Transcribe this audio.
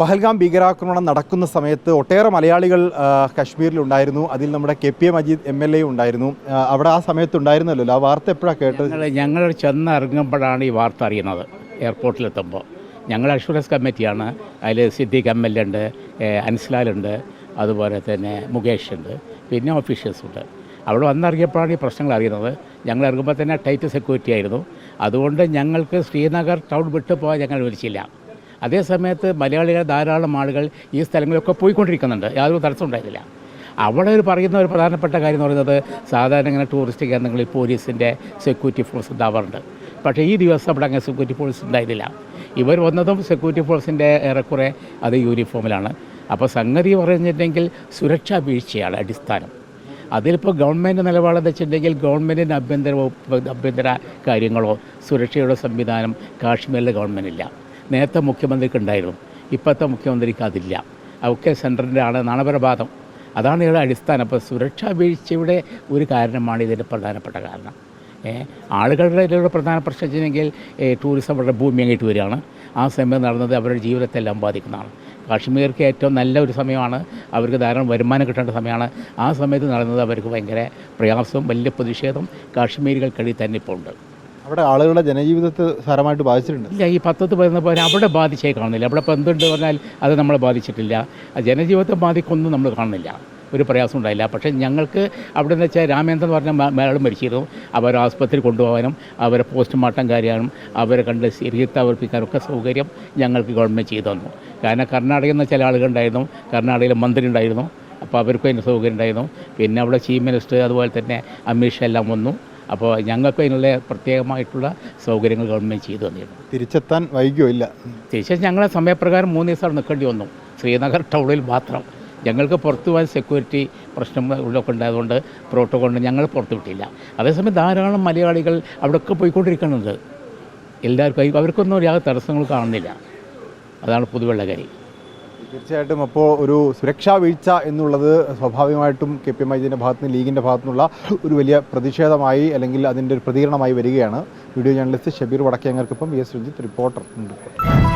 പഹൽഗാം ഭീകരാക്രമണം നടക്കുന്ന സമയത്ത് ഒട്ടേറെ മലയാളികൾ കാശ്മീരിലുണ്ടായിരുന്നു. അതിൽ നമ്മുടെ K P A Majeed M L A ഉണ്ടായിരുന്നു. അവിടെ ആ സമയത്ത് ഉണ്ടായിരുന്നല്ലോ ആ വാർത്ത എപ്പോഴാണ് കേട്ടത്? ഞങ്ങൾ ഞങ്ങൾ ചെന്നിറങ്ങുമ്പോഴാണ് ഈ വാർത്ത അറിയുന്നത് എയർപോർട്ടിലെത്തുമ്പോൾ. ഞങ്ങൾ അഷുറൻസ് കമ്മിറ്റിയാണ്. അതിൽ സിദ്ദീഖ് എം എൽ എ ഉണ്ട് അൻസ്ലാലുണ്ട് അതുപോലെ തന്നെ മുകേഷ് ഉണ്ട് പിന്നെ ഓഫീഷ്യൽസ് ഉണ്ട്. അവിടെ വന്നിറങ്ങിയപ്പോഴാണ് ഈ പ്രശ്നങ്ങൾ അറിയുന്നത്. ഞങ്ങൾ ഇറങ്ങുമ്പോൾ തന്നെ ടൈറ്റ് സെക്യൂരിറ്റി ആയിരുന്നു. അതുകൊണ്ട് ഞങ്ങൾക്ക് ശ്രീനഗർ ടൗൺ വിട്ടു പോകാൻ ഞങ്ങൾ വിളിച്ചില്ല. അതേ സമയത്ത് മലയാളികൾ ധാരാളം ആളുകൾ ഈ സ്ഥലങ്ങളിലൊക്കെ പോയിക്കൊണ്ടിരിക്കുന്നുണ്ട്. യാതൊരു തടസ്സം ഉണ്ടായിരുന്നില്ല. അവിടെ ഒരു പറയുന്ന ഒരു പ്രധാനപ്പെട്ട കാര്യം എന്ന് പറയുന്നത് സാധാരണ ഇങ്ങനെ ടൂറിസ്റ്റ് കേന്ദ്രങ്ങളിൽ പോലീസിന്റെ സെക്യൂരിറ്റി ഫോഴ്സ് ഉണ്ടാവാറുണ്ട്. പക്ഷേ ഈ ദിവസം അവിടെ അങ്ങനെ സെക്യൂരിറ്റി ഫോഴ്സ് ഉണ്ടായിരുന്നില്ല. ഇവർ വന്നതും സെക്യൂരിറ്റി ഫോഴ്സിന്റെ ഏറെക്കുറെ അത് യൂണിഫോമിലാണ് അപ്പോൾ സംഗതി പറഞ്ഞിട്ടുണ്ടെങ്കിൽ സുരക്ഷാ വീഴ്ചയാണ് അടിസ്ഥാനം. അതിലിപ്പോൾ ഗവൺമെന്റ് നിലപാടെന്ന് വെച്ചിട്ടുണ്ടെങ്കിൽ ഗവൺമെന്റിന്റെ ആഭ്യന്തര വകുപ്പ് ആഭ്യന്തര കാര്യങ്ങളോ സുരക്ഷയുടെ സംവിധാനം കാശ്മീരിലെ ഗവൺമെന്റില്ല നേരത്തെ മുഖ്യമന്ത്രിക്ക് ഉണ്ടായിരുന്നു ഇപ്പോഴത്തെ മുഖ്യമന്ത്രിക്ക് അതില്ല. ഒക്കെ സെന്ററിന്റെ ആണ് എന്നാണ് അതാണ് ഇവിടെ അടിസ്ഥാനം. അപ്പോൾ സുരക്ഷാ വീഴ്ചയുടെ ഒരു കാരണമാണ് ഇതിന്റെ പ്രധാനപ്പെട്ട കാരണം. ആളുകളുടെ ഇതിലൂടെ പ്രധാന പ്രശ്നം വെച്ചെങ്കിൽ ടൂറിസം അവരുടെ ഭൂമി അങ്ങോട്ട് വരികയാണ്. ആ സമയം നടന്നത് അവരുടെ ജീവിതത്തെ എല്ലാം ബാധിക്കുന്നതാണ്. കാശ്മീർക്ക് ഏറ്റവും നല്ല ഒരു സമയമാണ്. അവർക്ക് ധാരാളം വരുമാനം കിട്ടേണ്ട സമയമാണ്. ആ സമയത്ത് നടന്നത് അവർക്ക് ഭയങ്കര പ്രയാസവും വലിയ പ്രതിഷേധം കാശ്മീരികൾക്കിടയിൽ തന്നെ ഇപ്പോൾ ഉണ്ട്. അവിടെ ആളുകളുടെ ജനജീവിതത്തെ സാരമായിട്ട് ബാധിച്ചിട്ടുണ്ട്. ഇല്ല ഈ പത്തത്ത് പറയുന്ന പോലെ അവിടെ ബാധിച്ചേ കാണുന്നില്ല. അവിടെ ഇപ്പോൾ എന്തുണ്ട് പറഞ്ഞാൽ അത് നമ്മളെ ബാധിച്ചിട്ടില്ല. ജനജീവിതത്തെ ബാധിക്കൊന്നും നമ്മൾ കാണുന്നില്ല. ഒരു പ്രയാസം ഉണ്ടായില്ല. പക്ഷേ ഞങ്ങൾക്ക് അവിടെ എന്ന് വെച്ചാൽ രാമേന്ദ്രൻ എന്ന് പറഞ്ഞ മേളം മരിച്ചിരുന്നു. അവരെ ആസ്പത്രി കൊണ്ടുപോകാനും അവരെ പോസ്റ്റ്മോർട്ടം കാര്യമാനും അവരെ കണ്ട് ഒക്കെ സൗകര്യം ഞങ്ങൾക്ക് ഗവൺമെന്റ് ചെയ്തു തന്നു. കാരണം കർണാടകയിൽ നിന്ന് ചില ആളുകളുണ്ടായിരുന്നു കർണാടകയിലെ മന്ത്രി ഉണ്ടായിരുന്നു. അപ്പോൾ അവർക്കും അതിന്റെ സൗകര്യം ഉണ്ടായിരുന്നു. പിന്നെ അവിടെ ചീഫ് മിനിസ്റ്റർ അതുപോലെ തന്നെ അമിത് ഷാ എല്ലാം വന്നു. അപ്പോൾ ഞങ്ങൾക്ക് അതിനുള്ള പ്രത്യേകമായിട്ടുള്ള സൗകര്യങ്ങൾ ഗവൺമെന്റ് ചെയ്തു തന്നിരുന്നു. തിരിച്ചെത്താൻ വൈകിയോ ഇല്ല? തിരിച്ച് ഞങ്ങളെ സമയപ്രകാരം മൂന്ന് ദിവസം നിൽക്കേണ്ടി വന്നു. ശ്രീനഗർ ടൗണിൽ മാത്രം. ഞങ്ങൾക്ക് പുറത്തു പോകാൻ സെക്യൂരിറ്റി പ്രശ്നം ഉള്ളൊക്കെ ഉണ്ടായതുകൊണ്ട് പ്രോട്ടോകോളിന് ഞങ്ങൾ പുറത്തു വിട്ടില്ല. അതേസമയം ധാരാളം മലയാളികൾ അവിടെയൊക്കെ പോയിക്കൊണ്ടിരിക്കുന്നുണ്ട്. എല്ലാവർക്കും അവർക്കൊന്നും യാതൊരു തടസ്സങ്ങൾ കാണുന്നില്ല. അതാണ് പൊതുവെള്ള കാര്യം. തീർച്ചയായിട്ടും അപ്പോൾ ഒരു സുരക്ഷാ വീഴ്ച എന്നുള്ളത് സ്വാഭാവികമായിട്ടും കെ പി എം ഐജിന്റെ ഭാഗത്തു നിന്ന് ലീഗിന്റെ ഭാഗത്തു നിന്നുള്ള ഒരു വലിയ പ്രതിഷേധമായി അല്ലെങ്കിൽ അതിന്റെ ഒരു പ്രതികരണമായി വരികയാണ്. Video journalist Shabeer വടക്കേങ്ങർക്കൊപ്പം V S Ranjith reporter reporter